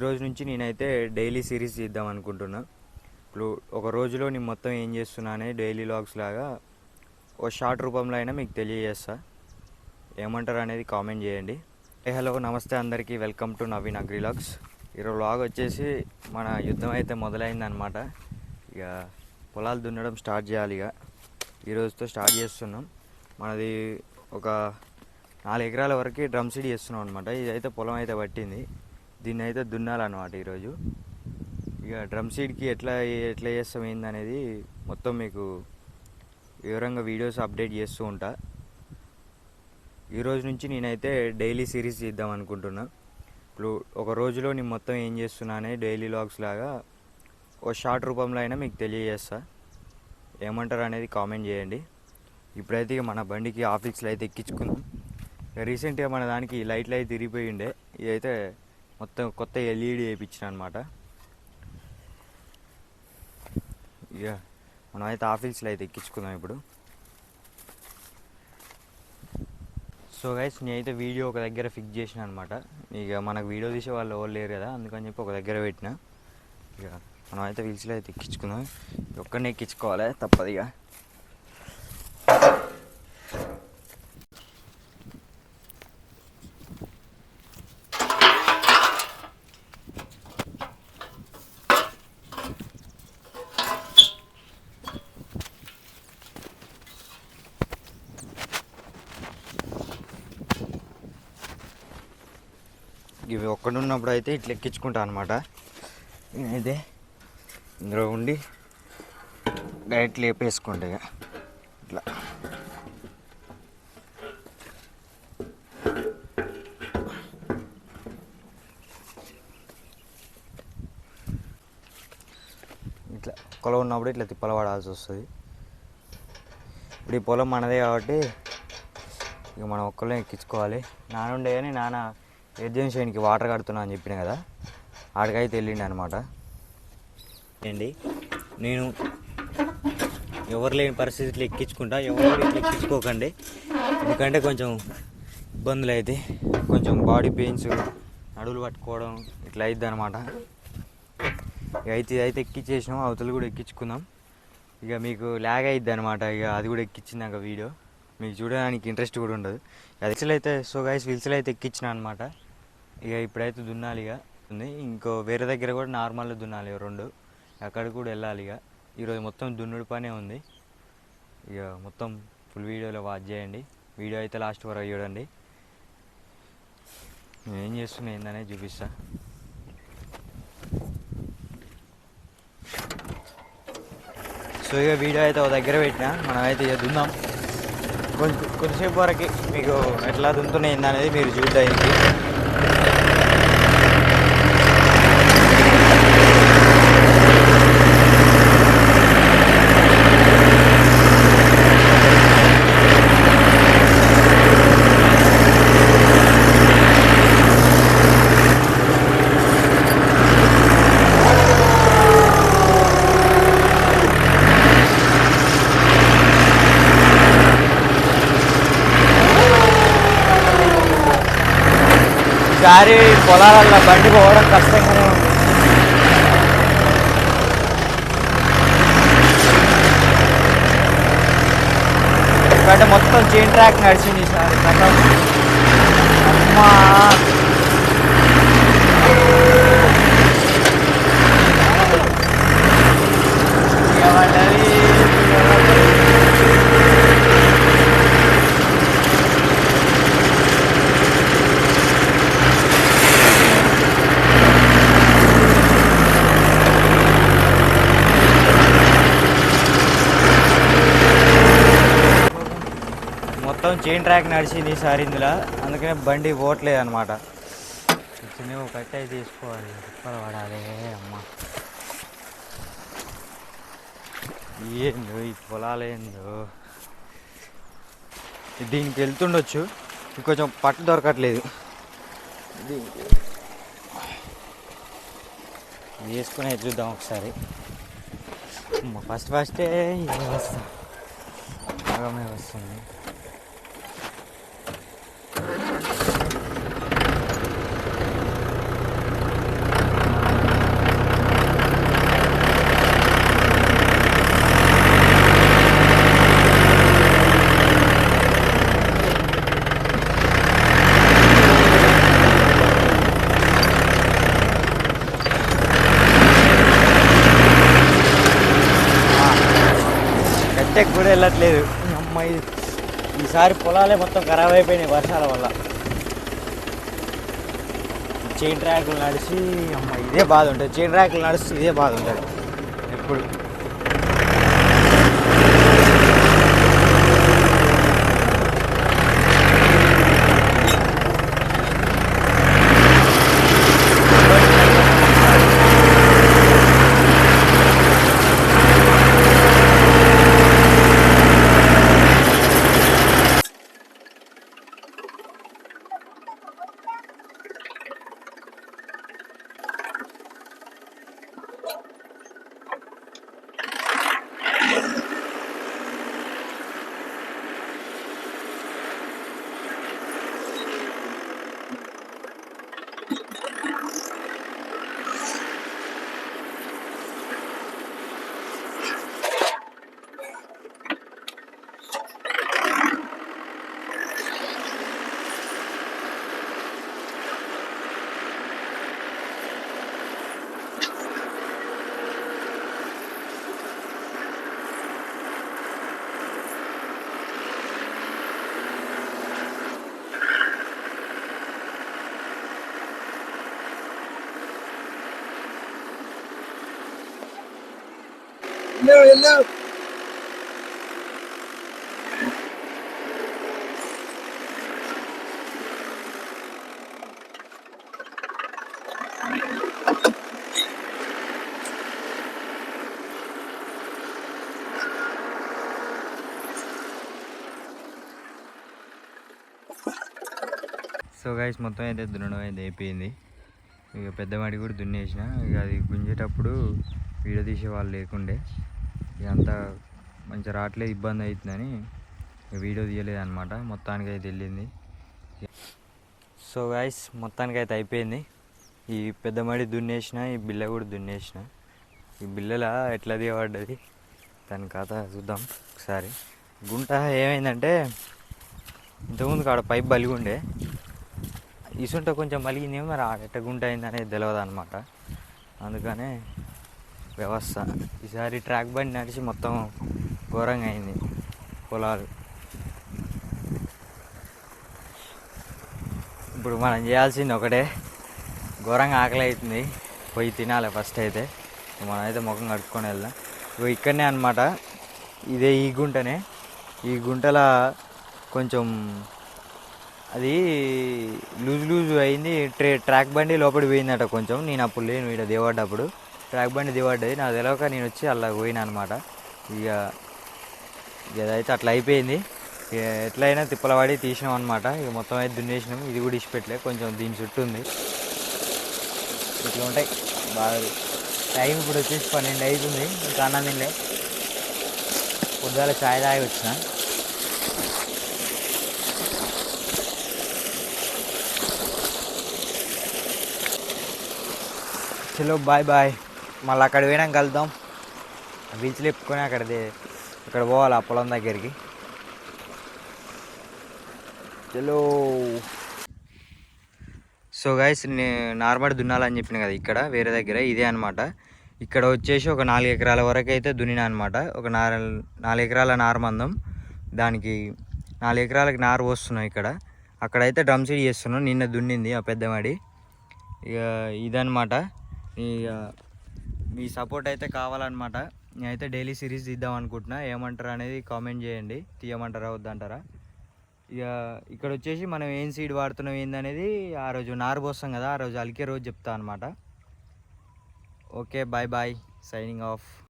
ఈరోజు నుంచి నేనైతే డైలీ సిరీస్ చేద్దాం అనుకుంటున్నా. ఇప్పుడు ఒక రోజులో నేను మొత్తం ఏం చేస్తున్నానే డైలీ లాగ్స్ లాగా ఓ షార్ట్ రూపంలో అయినా మీకు తెలియజేస్తా. ఏమంటారు అనేది కామెంట్ చేయండి. ఏ హలో నమస్తే అందరికీ. Welcome to Naveen Agrilogs. ఈరోజు లాగ్ వచ్చేసి మన యుద్ధం అయితే మొదలైందనమాట ఇక పొలాలు దున్నడం స్టార్ట్ చేయాలి ఇక. ఈరోజుతో స్టార్ట్ చేస్తున్నాం. మనది ఒక నాలుగు ఎకరాల వరకు డ్రమ్ సీడ్ చేస్తున్నాం అనమాట ఇదైతే పొలం అయితే పట్టింది. దీన్ని అయితే దున్నాలన్నమాట ఈరోజు. ఇక డ్రమ్ సీడ్కి ఎట్లా ఎట్లా చేస్తాం ఏందనేది మొత్తం మీకు వివరంగా వీడియోస్ అప్డేట్ చేస్తూ ఉంటా. ఈరోజు నుంచి నేనైతే డైలీ సిరీస్ చేద్దాం అనుకుంటున్నా. ఇప్పుడు ఒక రోజులో నేను మొత్తం ఏం చేస్తున్నానే డైలీ లాగ్స్ లాగా ఓ షార్ట్ రూపంలో అయినా మీకు తెలియజేస్తా. ఏమంటారు అనేది కామెంట్ చేయండి. ఇప్పుడైతే ఇక మన బండికి ఆఫీస్లో అయితే ఎక్కించుకున్నాం ఇక రీసెంట్గా మన దానికి లైట్లు అయితే తిరిగిపోయి ఉండే. ఇదైతే మొత్తం కొత్త ఎల్ఈడి వేయించిన అనమాట ఇక మనం అయితే ఆఫీస్లో అయితే ఎక్కించుకుందాం ఇప్పుడు. సో గైస్ నేనైతే వీడియో ఒక దగ్గర ఫిక్స్ చేసిన అనమాట ఇక మనకు వీడియో తీసే వాళ్ళు ఎవరు లేరు కదా అందుకని చెప్పి ఒక దగ్గర పెట్టిన. ఇక మనం అయితే వీల్స్లో అయితే ఎక్కించుకుందాం. ఒక్కడనే ఎక్కించుకోవాలి? తప్పదు ఇవి ఒక్కడున్నప్పుడు అయితే ఇట్లా ఎక్కించుకుంటా అనమాట నేనైతే ఇందులో ఉండి డైరెక్ట్ లేపేసుకుంటా ఇక. ఇట్లా. ఇట్లా పొలం ఉన్నప్పుడు ఇట్లా తిప్పల పడాల్సి వస్తుంది. ఇప్పుడు ఈ పొలం మనదే కాబట్టి ఇక మనం ఒక్కళ్ళే ఎక్కించుకోవాలి. నాన్న ఉండే కానీ నాన్న ఎర్జెన్సీ ఆయనకి వాటర్ కడుతున్నా అని చెప్పిన కదా ఆడికైతే వెళ్ళిండి అనమాట అండి నేను ఎవరు లేని పరిస్థితులు ఎక్కించుకుంటా ఎవరు ఎక్కించుకోకండి. ఎందుకంటే కొంచెం ఇబ్బందులు అయితే కొంచెం బాడీ పెయిన్స్ నడువులు పట్టుకోవడం ఇట్లా అయిద్ది అనమాట ఇక అయితే ఇదైతే ఎక్కించేసినాం అవతలు కూడా ఎక్కించుకుందాం. ఇక మీకు ల్యాగ్ అయిద్ది అనమాట ఇక అది కూడా ఎక్కించినాక వీడియో. మీకు చూడడానికి ఇంట్రెస్ట్ కూడా ఉండదు. విల్సలు అయితే సో గైస్ విల్సలు అయితే ఎక్కించిన అనమాట ఇక ఇప్పుడైతే దున్నాలి ఇక. ఉంది. ఇంకో వేరే దగ్గర కూడా నార్మల్గా దున్నాలి రెండు. అక్కడికి కూడా వెళ్ళాలి ఇక. ఈరోజు మొత్తం దున్నుడు పనే ఉంది. ఇక మొత్తం ఫుల్ వీడియోలో వాచ్ చేయండి. వీడియో అయితే లాస్ట్ వరకు చూడండి. నేను ఏం చేస్తున్నా ఏందనే చూపిస్తా. సో ఇక వీడియో అయితే ఒక దగ్గర పెట్టిన. మనమైతే ఇక దున్నాం. కొంచెం కొంచెంసేపు వరకు మీకు ఎట్లా దుంతున్నాయి ఏందనేది మీరు చూడడానికి. ఈసారి పొలాల బండి పోవడం కష్టంగానే ఉంది. ఎందుకంటే మొత్తం చైన్ ట్రాక్ నడిచింది ఈసారి అమ్మా. మొత్తం చైన్ ట్రాక్ నడిచింది ఈసారి ఇందులో. అందుకనే బండి పోవట్లేదు అనమాట చిన్న కట్ అయితే తీసుకోవాలి పడవాలి అమ్మ. ఏందో ఈ పొలాలు ఏందో. దీనికి వెళ్తుండొచ్చు. ఇంకొంచెం పట్టు దొరకట్లేదు. దీనికి వేసుకుని చూద్దాం ఒకసారి. ఫస్ట్ ఫస్టే ఇదే వస్తుంది. మిట్టెక్ కూడా వెళ్ళట్లేదు. అమ్మాయి ఈసారి పొలాలే మొత్తం ఖరాబ్ అయిపోయినాయి వర్షాల వల్ల. చైన్ ట్రాక్లు నడిచి అమ్మాయి ఇదే బాధ ఉంటుంది. చైన్ ట్రాక్లు నడిచి ఇదే బాధ ఉంటుంది. ఎప్పుడు సో గైస్ మొత్తం అయితే దున్నడం అయితే అయిపోయింది. ఇక పెద్దవాడి కూడా దున్నేసిన. ఇక అది గుంజేటప్పుడు వీడియో తీసే వాళ్ళు లేకుండే. ఇక అంతా మంచిగా రావట్లేదు ఇబ్బంది అవుతుందని వీడియో తీయలేదు అనమాట మొత్తానికి అయితే వెళ్ళింది. సో గాయస్ మొత్తానికి అయితే అయిపోయింది. ఈ పెద్ద మడి దున్నేసిన ఈ బిల్ల కూడా దున్నేసిన. ఈ బిల్లల ఎట్లా తీయబడ్డది? దాని కథ చూద్దాం ఒకసారి. గుంట ఏమైందంటే ఇంతకుముందు కాడ పైప్ బలిగి ఉండే ఇసుంటే కొంచెం మలిగింది మరి ఆడ ఎట్ట గుంట అయింది అనేది తెలియదు అనమాట అందుకనే వ్యవస్థ. ఈసారి ట్రాక్ బండి నడిచి మొత్తం ఘోరంగా అయింది పొలాలు. ఇప్పుడు మనం చేయాల్సింది ఒకటే. ఘోరంగా ఆకలి అవుతుంది పోయి తినాలి ఫస్ట్ అయితే. మనం అయితే ముఖం కడుక్కొని వెళ్దాం. ఇగో ఇక్కడనే అనమాట ఇదే ఈ గుంటనే. ఈ గుంటల కొంచెం అది లూజ్ లూజ్ అయింది. ట్రే ట్రాక్ బండి లోపలికి పోయిందట కొంచెం. నేను అప్పుడు లేను ఇక్కడ దేవడ్డప్పుడు ట్రాక్ బండి దిగబడ్డది నాకు తెలియక నేను వచ్చి అలా పోయినా అనమాట ఇక ఇక అట్లా అయిపోయింది. ఇక ఎట్లయినా తిప్పలవాడి తీసినాం అనమాట ఇక మొత్తం అయితే దున్నేసినాం. ఇది కూడా ఇచ్చిపెట్టలే కొంచెం దీని చుట్టూ ఉంది. ఇట్లా ఉంటాయి. బాగా టైం ఇప్పుడు వచ్చేసి పన్నెండు అవుతుంది ఇంకా అన్నం తినలే. పొద్దుగాల చాయ్ తాగి వచ్చిన. చలో బాయ్ బాయ్. మళ్ళీ అక్కడ పోయినాక కలుద్దాం. బీచ్లు ఎప్పుకొని అక్కడది అక్కడ పోవాలి ఆ పొలం దగ్గరికి. చలో సో గైస్ నార్మల్ దున్నాలని చెప్పిన కదా ఇక్కడ వేరే దగ్గర ఇదే అనమాట ఇక్కడ వచ్చేసి ఒక నాలుగు ఎకరాల వరకు అయితే దున్నినా అనమాట ఒక నార నాలుగు ఎకరాల నారమందం దానికి నాలుగు ఎకరాలకి నారు పోస్తున్నాం ఇక్కడ. అక్కడైతే డ్రమ్ సీడ్ చేస్తున్నాం. నిన్న దున్నింది ఆ పెద్దమాడి ఇక ఇదనమాట ఇక మీ సపోర్ట్ అయితే కావాలన్నమాట. నేనైతే డైలీ సిరీస్ తీద్దాం అనుకుంటున్నా. ఏమంటారా అనేది కామెంట్ చేయండి. తీయమంటారా వద్దంటారా? ఇక ఇక్కడ వచ్చేసి మనం ఏం సీడ్ వాడుతున్నాం ఏందనేది ఆ రోజు నారు పోస్తాం కదా ఆ రోజు అలికే రోజు చెప్తా అనమాట okay bye bye signing off